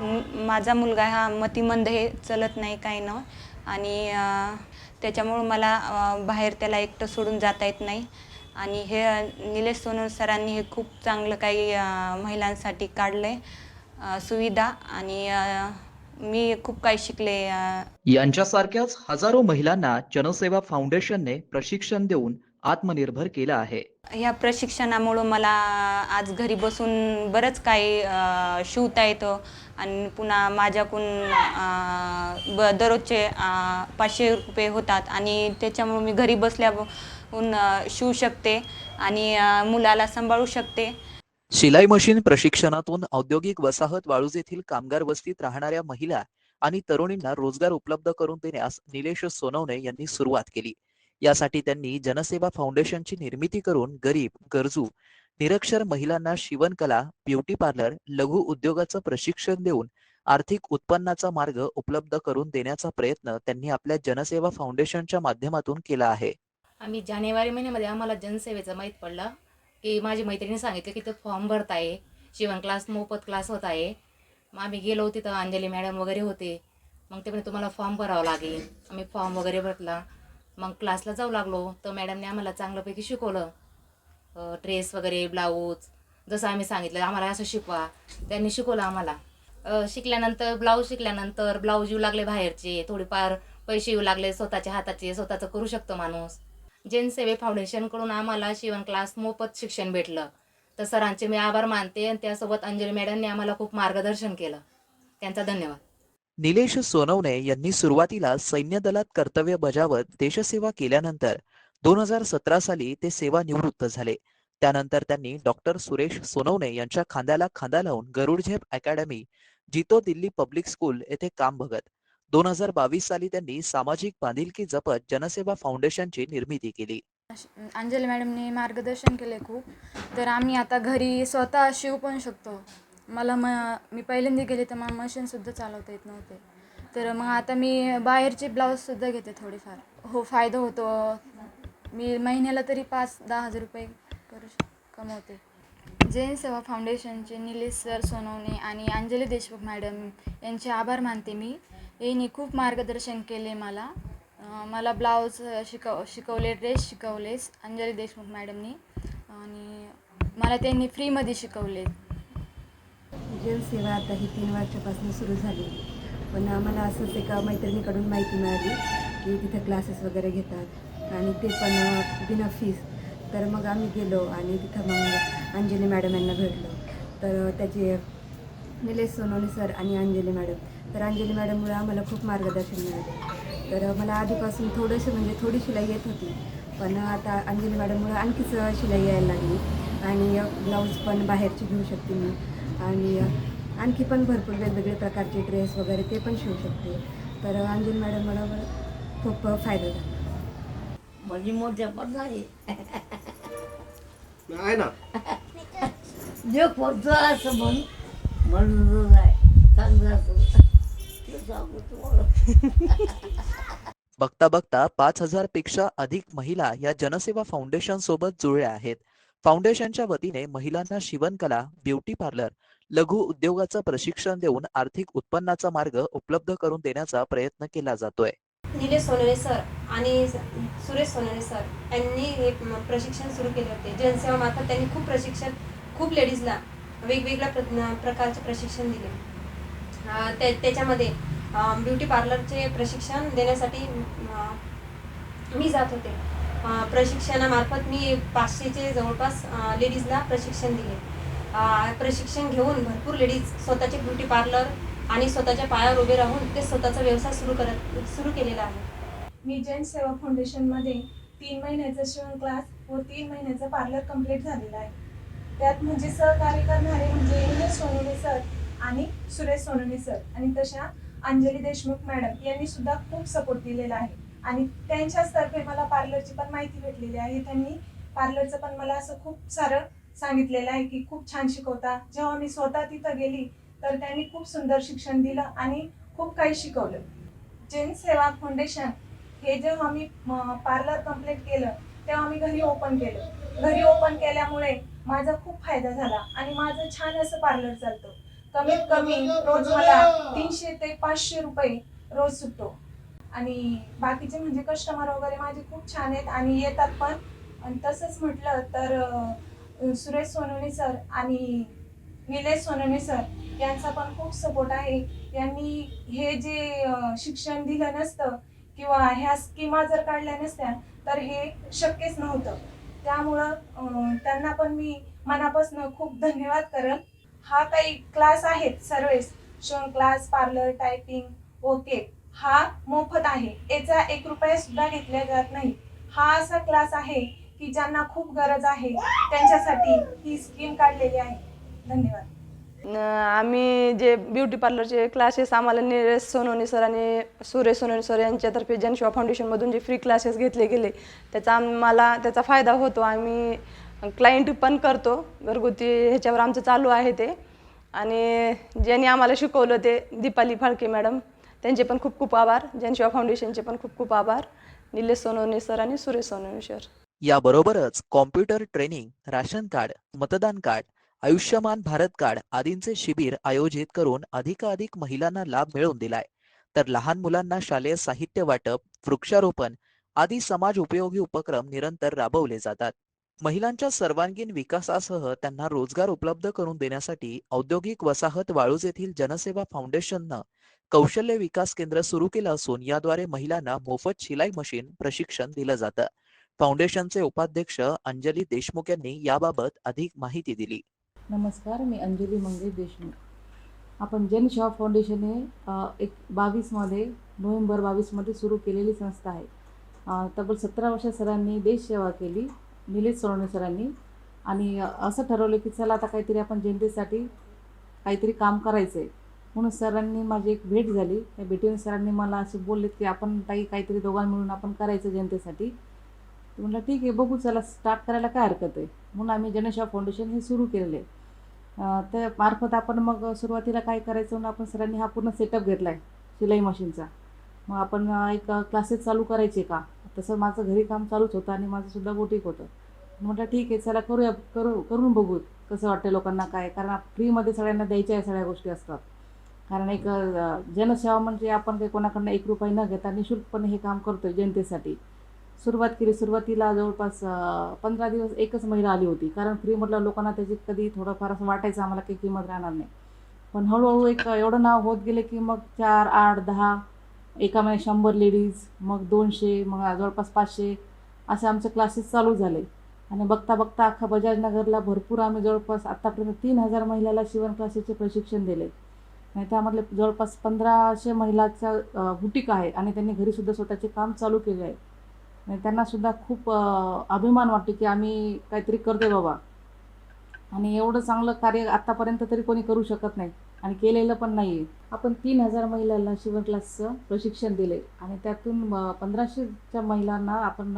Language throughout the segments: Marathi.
माझा मुलगा हा मतिमंद हे चलत नाही काही न. आणि त्याच्यामुळं मला बाहेर त्याला एकटं सोडून जाता येत नाही. आणि हे निलेश सोनवणे सरांनी हे खूप चांगलं काही महिलांसाठी काढलं आहे सुविधा आणि मी खूप काही शिकले यांच्यासारख्याच हजारो महिलांना जनसेवा फाउंडेशनने प्रशिक्षण देऊन आत्मनिर्भर केलं आहे. ह्या प्रशिक्षणामुळं मला आज घरी बसून बरंच काही अ, शिवता येतं. आणि पुन्हा माझ्याकडून अ, ब दररोजचे अ, पाचशे रुपये होतात. आणि त्याच्यामुळं मी घरी बसल्याहून अ, शिवू शकते आणि अ, मुलाला सांभाळू शकते. शिलाई मशीन प्रशिक्षणातून औद्योगिक वसाहत वाळूज येथील कामगार वस्तीत राहणाऱ्या महिला आणि तरुणींना रोजगार उपलब्ध करून देण्यास निलेश सोनवणे यांनी सुरुवात केली. यासाठी त्यांनी जनसेवा फाउंडेशनची निर्मिती करून गरीब गरजू निरक्षर महिलांना शिवणकला ब्युटी पार्लर लघु उद्योगाचं प्रशिक्षण देऊन आर्थिक उत्पन्नाचा मार्ग उपलब्ध करून देण्याचा प्रयत्न त्यांनी आपल्या जनसेवा फाउंडेशनच्या माध्यमातून केला आहे. आम्ही जानेवारी महिन्यामध्ये आम्हाला जनसेवेचं माहीत पडलं की माझी मैत्रिणी सांगितलं की ते फॉर्म भरत आहे शिवण क्लास मोफत क्लास होत आहे. मग आम्ही गेलो तिथं अंजली मॅडम वगैरे होते. मग ते म्हणजे तुम्हाला फॉर्म भरावा लागेल. आम्ही फॉर्म वगैरे भरला. मग क्लासला जाऊ लागलो. तर मॅडमने आम्हाला चांगल्यापैकी शिकवलं. ड्रेस वगैरे ब्लाऊज जसं आम्ही सांगितलं आम्हाला असं शिकवा. त्यांनी शिकवलं आम्हाला. शिकल्यानंतर ब्लाऊज शिकल्यानंतर ब्लाऊज येऊ लागले बाहेरचे. थोडेफार पैसे येऊ लागले स्वतःच्या हाताचे स्वतःचं करू शकतो माणूस. जनसेवे फाउंडेशनकडून आम्हाला शिवण क्लास मोफत शिक्षण भेटलं. तर सरांचे मी आभार मानते आणि त्यासोबत अंजली मॅडमने आम्हाला खूप मार्गदर्शन केलं. त्यांचा धन्यवाद. निलेश सोनवणे यांनी सुरुवातीला सैन्य दलात कर्तव्य बजावत देशसेवा केल्यानंतर दोन हजार सतरा साली ते सेवानिवृत्त झाले. त्यानंतर त्यांनी डॉक्टर सुरेश सोनवणे यांच्या खांद्याला खांदा लावून गरुडझेप अकॅडमी जितो दिल्ली पब्लिक स्कूल येथे काम बघत दोन हजार बावीस साली त्यांनी सामाजिक बांधिलकी जपत जनसेवा फाउंडेशनची निर्मिती केली. अंजली मॅडमने मार्गदर्शन केले खूप. तर आम्ही आता घरी स्वतः शिव पण शकतो. मला म मी पहिल्यांदा गेले तर मला मशीनसुद्धा चालवता येत नव्हते. तर मग आता मी बाहेरचे ब्लाऊजसुद्धा घेते थोडेफार. हो फायदा होतो. मी महिन्याला तरी पाच दहा हजार रुपये करू श कमवते. जैन सेवा फाउंडेशनचे निलेश सर सोनवणे आणि अंजली देशमुख मॅडम यांचे आभार मानते मी. यांनी खूप मार्गदर्शन केले मला. मला ब्लाऊज शिकव शिकवले ड्रेस शिकवलेस अंजली देशमुख मॅडमनी आणि मला त्यांनी फ्रीमध्ये शिकवले सेवा आता ही तीन वर्षापासून सुरू झाली पण आम्हाला असंच एका मैत्रिणीकडून माहिती मिळाली की तिथं क्लासेस वगैरे घेतात. आणि ते पण बिना फीस तर मग आम्ही गेलो आणि तिथं मग अंजली मॅडम यांना भेटलो. तर त्याचे निलेश सोनोनी सर आणि अंजली मॅडम. तर अंजली मॅडममुळे आम्हाला खूप मार्गदर्शन मिळाले. तर मला आधीपासून थोडंसं म्हणजे थोडी शिलाई येत होती. पण आता अंजली मॅडममुळे आणखीच शिलाई यायला लागली. आणि ब्लाऊज पण बाहेरची घेऊ शकते मी. आणि आणखी पण भरपूर वेगवेगळे प्रकारचे ड्रेस वगैरे ते पण शिवू शकते. तर अंजली मॅडम मला खूप फायदा झाला. माझी मोठ्या पण आहे ना? जे खोटं असं म्हण म्हणून आहे. चांगलं असं. ते सांगू तुम्हाला. बघता बघता पाच हजारपेक्षा अधिक महिला या जनसेवा फाउंडेशन सोबत जुळल्या आहेत. फाउंडेशनच्या वतीने महिलांना शिवणकला ब्युटी पार्लर लघु उद्योगाचं प्रशिक्षण देऊन आर्थिक उत्पन्नाचा मार्ग उपलब्ध करून देण्याचा प्रयत्न केला जातोय. निलेश सोनवणे सर आणि सुरेश सोनवणे सर यांनी हे प्रशिक्षण सुरू केले होते. जनसेवा मार्फत त्यांनी खूप प्रशिक्षण खूप लेडीजला वेगवेगळ्या प्र प्रकारचे प्रशिक्षण दिले. त्या त्याच्यामध्ये ब्युटी पार्लरचे प्रशिक्षण देण्यासाठी मी जात होते. प्रशिक्षणामार्फत मी पाचशेचे जवळपास लेडीजला प्रशिक्षण दिले. प्रशिक्षण घेऊन भरपूर लेडीज स्वतःचे ब्युटी पार्लर आणि स्वतःच्या पायावर उभे राहून ते स्वतःचा व्यवसाय सुरू करत सुरू केलेला आहे. मी जैन सेवा फाउंडेशनमध्ये तीन महिन्याचा शिवण क्लास व तीन महिन्याचा पार्लर कंप्लीट झालेला आहे. त्यात म्हणजे सहकार्य करणारे म्हणजे इंद्र सोनवणे सर आणि सुरेश सोनवणे सर आणि तशा अंजली देशमुख मॅडम यांनी सुद्धा खूप सपोर्ट दिलेला आहे. आणि त्यांच्याच तर्फे मला पार्लरची पण माहिती भेटलेली आहे. त्यांनी पार्लरचं पण मला असं खूप सारं सांगितलेलं आहे की खूप छान शिकवता. जेव्हा मी स्वतः तिथं गेली तर त्यांनी खूप सुंदर शिक्षण दिलं आणि खूप काही शिकवलं. जैन सेवा फाउंडेशन हे जेव्हा मी पार्लर कंप्लीट केलं तेव्हा मी घरी ओपन केलं. घरी ओपन केल्यामुळे माझा खूप फायदा झाला आणि माझं छान असं पार्लर चालतं. कमीत कमी रोज मला तीनशे ते पाचशे रुपये रोज सुटतो. आणि बाकीचे म्हणजे कस्टमर वगैरे माझे खूप छान आहेत आणि येतात पण. आणि तसंच म्हटलं तर सुरेश सोनवणे सर आणि निलेश सोनवणे सर यांचा पण खूप सपोर्ट आहे. यांनी हे जे शिक्षण दिलं नसतं किंवा ह्या स्कीमा जर काढल्या नसत्या तर हे शक्यच नव्हतं. त्यामुळं त्यांना पण मी मनापासून खूप धन्यवाद करेन. हा काही क्लास आहेत सर्वेस शिवण क्लास पार्लर टायपिंग ओके हा मोफत आहे. याचा एक रुपया सुद्धा घेतला जात नाही. हा असा क्लास आहे की ज्यांना खूप गरज आहे त्यांच्यासाठी ही स्कीम काढलेली आहे. धन्यवाद. न- आम्ही जे ब्युटी पार्लरचे क्लासेस आम्हाला नीरज सोनोनी सर आणि सुरेश सोनोनी सर यांच्यातर्फे जनशिवा फाउंडेशनमधून जे फ्री क्लासेस घेतले गेले त्याचा आम्हाला त्याचा फायदा होतो. आम्ही क्लायंट पण करतो. घरगुती ह्याच्यावर आमचं चालू आहे ते. आणि ज्यांनी आम्हाला शिकवलं ते दीपाली फाळके मॅडम. त्यांचे पण खूप खूप आभार. जनशिवा फाउंडेशनचे पण खूप खूप आभार. निलेश सोनवणे सर आणि सुरेश सोनवणे सर याबरोबरच कॉम्प्युटर ट्रेनिंग राशन कार्ड मतदान कार्ड आयुष्यमान भारत कार्ड आदींचे शिबिर आयोजित करून अधिकाधिक महिलांना लाभ मिळवून दिलाय. तर लहान मुलांना शालेय साहित्य वाटप वृक्षारोपण आदी समाज उपयोगी उपक्रम निरंतर राबवले जातात. महिलांच्या सर्वांगीण विकासासह त्यांना रोजगार उपलब्ध करून देण्यासाठी औद्योगिक वसाहत वाळूज येथील जनसेवा फाउंडेशननं कौशल्य विकास केंद्र सुरू केलं असून याद्वारे महिलांना मोफत शिलाई मशीन प्रशिक्षण दिलं जातं. फाउंडेशनचे उपाध्यक्ष अंजली देशमुख यांनी याबाबत अधिक माहिती दिली. नमस्कार मी अंजली मंगेश देशमुख. आपण जनसेवा फाउंडेशन हे एक बावीसमध्ये नोव्हेंबर बावीसमध्ये सुरू केलेली संस्था आहे. तब्बल सतरा वर्ष सरांनी देशसेवा केली निलेश सोनवणे सरांनी. आणि असं ठरवलं की चला आता काहीतरी आपण जनतेसाठी काहीतरी काम करायचं आहे म्हणून सरांनी माझी एक भेट झाली. त्या भेटीने सरांनी मला असे बोलले की आपण काही काहीतरी दोघां मिळून आपण करायचं जनतेसाठी. म्हटलं ठीक आहे बघू चला स्टार्ट करायला काय हरकत आहे. म्हणून आम्ही जनशा फाउंडेशन हे सुरू केलेलं. आहे त्या मार्फत आपण मग सुरुवातीला काय करायचं म्हणून आपण सरांनी हा पूर्ण सेटअप घेतला आहे शिलाई मशीनचा. मग आपण एक क्लासेस चालू करायचे का? तसं माझं घरी काम चालूच होतं आणि माझं सुद्धा बोटीक होतं. म्हटलं ठीक आहे चला करूया करू करून बघू कसं वाटतं लोकांना काय? कारण फ्रीमध्ये सगळ्यांना द्यायच्या या सगळ्या गोष्टी असतात. कारण एक जनसेवा म्हणजे आपण काही कोणाकडनं एक रुपये न घेता निशुल्कपणे हे काम करतोय जनतेसाठी. सुरुवात केली सुरुवातीला जवळपास पंधरा दिवस एकच महिला आली होती. कारण फ्री म्हटलं लोकांना त्याची कधी थोडंफार असं वाटायचं आम्हाला काही किंमत राहणार नाही. पण हळूहळू एक एवढं नाव होत गेले की मग चार आठ दहा एका महिन्यात शंभर लेडीज मग दोनशे मग जवळपास पाचशे असे आमचे क्लासेस चालू झाले. आणि बघता बघता अख्खा बजाजनगरला भरपूर आम्ही जवळपास आत्तापर्यंत तीन हजार महिलाला शिवण क्लासेसचे प्रशिक्षण दिले. आणि त्यामधले जवळपास पंधराशे महिलाचा बुटीक आहे आणि त्यांनी घरीसुद्धा स्वतःचे काम चालू केले आहे. आणि त्यांनासुद्धा खूप अभिमान वाटतो की आम्ही काहीतरी करतोय बाबा. आणि एवढं चांगलं कार्य आत्तापर्यंत तरी कोणी करू शकत नाही आणि केलेलं पण नाही आहे आपण तीन हजार महिलांना शिवण क्लासचं प्रशिक्षण दिले आणि त्यातून पंधराशेच्या महिलांना आपण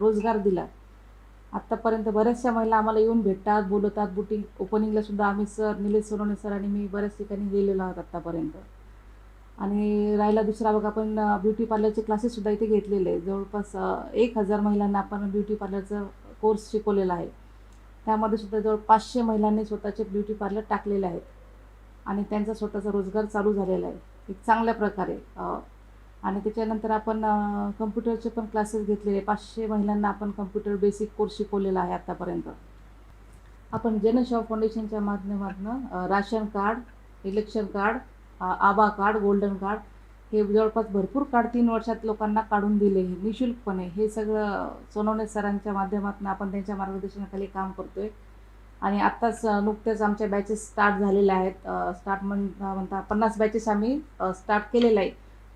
रोजगार दिला. आत्तापर्यंत बऱ्याचशा महिला आम्हाला येऊन भेटतात बोलवतात. बुटिंग ओपनिंगला सुद्धा आम्ही सर निलेश सोनवणे सर आणि मी बऱ्याच ठिकाणी गेलेलो आहोत आत्तापर्यंत. आणि राहिला दुसरा बघ आपण ब्युटी पार्लरचे क्लासेससुद्धा इथे घेतलेले आहे जवळपास एक हजार महिलांना आपण ब्युटी पार्लरचा कोर्स शिकवलेला आहे. त्यामध्ये सुद्धा जवळ पाचशे महिलांनी स्वतःचे ब्युटी पार्लर टाकलेले आहेत. आणि त्यांचा स्वतःचा रोजगार चालू झालेला आहे. एक चांगल्या प्रकारे आणि त्याच्यानंतर आपण कम्प्युटरचे पण क्लासेस घेतलेले. पाचशे महिलांना आपण कम्प्युटर बेसिक कोर्स शिकवलेला आहे आत्तापर्यंत आपण जनसेवा फाउंडेशनच्या माध्यमातून ration card election card Abha card golden card हे जवळपास भरपूर कार्ड तीन वर्षात लोकांना काढून दिले हे निशुल्कपणे. हे सगळं सोनवणे सरांच्या माध्यमातून आपण त्यांच्या मार्गदर्शनाखाली काम करतो आहे आणि आत्ताच नुकत्याच आमच्या बॅचेस स्टार्ट झालेल्या आहेत. स्टार्ट म्हण म्हणता पन्नास बॅचेस आम्ही स्टार्ट केलेल्या आहे.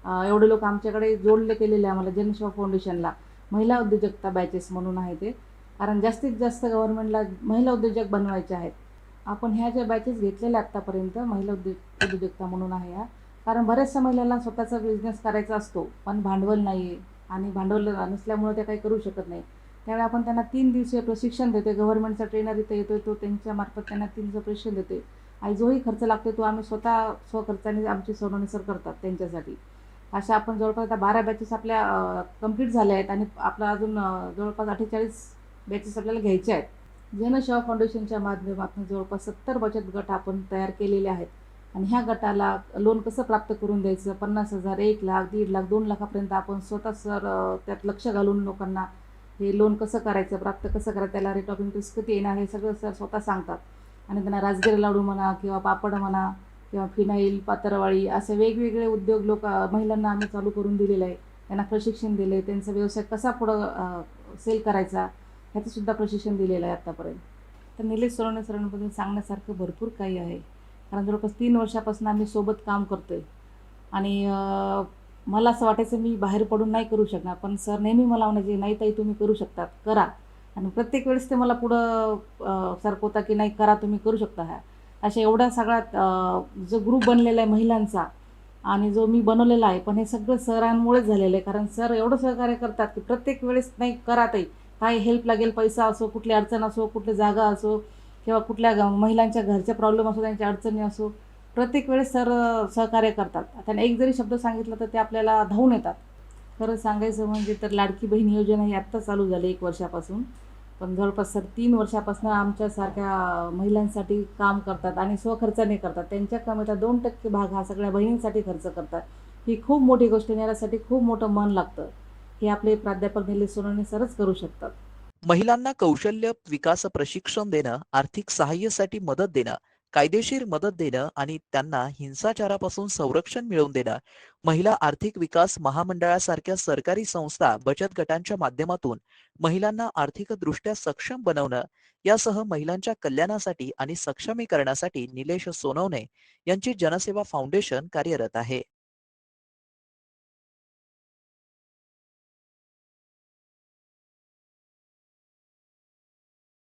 एवढे लोक आमच्याकडे जोडले केलेले आहे आम्हाला जनसेवा फाउंडेशनला महिला उद्योजकता बॅचेस म्हणून आहे ते. कारण जास्तीत जास्त गव्हर्नमेंटला महिला उद्योजक बनवायचे आहेत. आपण ह्या ज्या बॅचेस घेतलेल्या आत्तापर्यंत महिला उद्योग उद्योजकता म्हणून आहे ह्या. कारण बऱ्याचशा महिलांना स्वतःचा बिझनेस करायचा असतो पण भांडवल नाही आहे आणि भांडवल नसल्यामुळे त्या काही करू शकत नाही. त्यावेळी आपण त्यांना तीन दिवसीय प्रशिक्षण देतो गव्हर्नमेंटचा ट्रेनर इथे येतो तो त्यांच्यामार्फत त्यांना तीन दिवस प्रशिक्षण देते आणि जोही खर्च लागतो तो आम्ही स्वतः स्वखर्चाने आमची सोनवणे सर करतात त्यांच्यासाठी. अशा आपण जवळपास आता बारा बॅचेस आपल्या कंप्लीट झाल्या आहेत आणि आपला अजून जवळपास अठ्ठेचाळीस बॅचेस आपल्याला घ्यायचे आहेत. जनशेवा फाउंडेशनच्या माध्यमातून जवळपास सत्तर बचत गट आपण तयार केलेले आहेत. आणि ह्या गटाला लोन कसं प्राप्त करून द्यायचं? पन्नास हजार एक लाख दीड लाख दोन लाखापर्यंत आपण स्वतः सर त्यात लक्ष घालून लोकांना हे लोन कसं करायचं प्राप्त कसं करायचं त्याला रेट ऑफ इंटरेस्ट किती येणार हे सगळं सर स्वतः सांगतात. आणि त्यांना राजगिरी लाडू म्हणा किंवा पापड म्हणा किंवा फिनाईल पातरवाळी असे वेगवेगळे उद्योग लोक महिलांना आम्ही चालू करून दिलेलं आहे. त्यांना प्रशिक्षण दिले त्यांचा व्यवसाय कसा पुढं सेल करायचा ह्याचंसुद्धा प्रशिक्षण दिलेलं आहे आत्तापर्यंत तर निलेश सोनवणे सरांबद्दल सांगण्यासारखं भरपूर काही आहे. कारण जवळपास तीन वर्षापासून आम्ही सोबत काम करतो आहे आणि मला असं वाटायचं मी बाहेर पडून नाही करू शकणार पण सर नेहमी मला म्हणायचे नाही ताई तुम्ही करू शकतात करा. आणि प्रत्येक वेळेस ते मला पुढं सरकवता की नाही करा तुम्ही करू शकता ह्या अशा एवढा सगळ्यात जो ग्रुप बनलेला आहे महिलांचा आणि जो मी बनवलेला आहे पण हे सगळं सरांमुळेच झालेलं आहे. कारण सर एवढं सहकार्य करतात की प्रत्येक वेळेस नाही करातही काय हेल्प लागेल पैसा असो कुठली अडचण असो कुठली जागा असो किंवा कुठल्या महिलांच्या घरच्या प्रॉब्लेम असो त्यांच्या अडचणी असो प्रत्येक वेळेस सर सहकार्य करतात. त्यांना एक जरी शब्द सांगितलं तर ते आपल्याला धावून येतात. खरं सांगायचं म्हणजे तर लाडकी बहीण योजना ही आत्ता चालू झाली एक वर्षापासून. पण जवळपास सर तीन वर्षापासून आमच्यासारख्या महिलांसाठी काम करतात आणि स्वखर्चाने करतात. त्यांच्या कमीचा दोन टक्के भाग हा सगळ्या बहिणींसाठी खर्च करतात. ही खूप मोठी गोष्ट नेण्यासाठी यासाठी खूप मोठं मन लागतं. हे आपले प्राध्यापक निलेश सोनवणे सरच करू शकतात. महिलांना कौशल्य विकास प्रशिक्षण देणं आर्थिक सहाय्यासाठी मदत देणं कायदेशीर मदत देणं आणि त्यांना हिंसाचारापासून संरक्षण मिळवून देणं. महिला आर्थिक विकास महामंडळासारख्या सरकारी संस्था बचत गटांच्या माध्यमातून महिलांना आर्थिकदृष्ट्या सक्षम बनवणं यासह महिलांच्या कल्याणासाठी आणि सक्षमीकरणासाठी निलेश सोनवणे यांची जनसेवा फाउंडेशन कार्यरत आहे.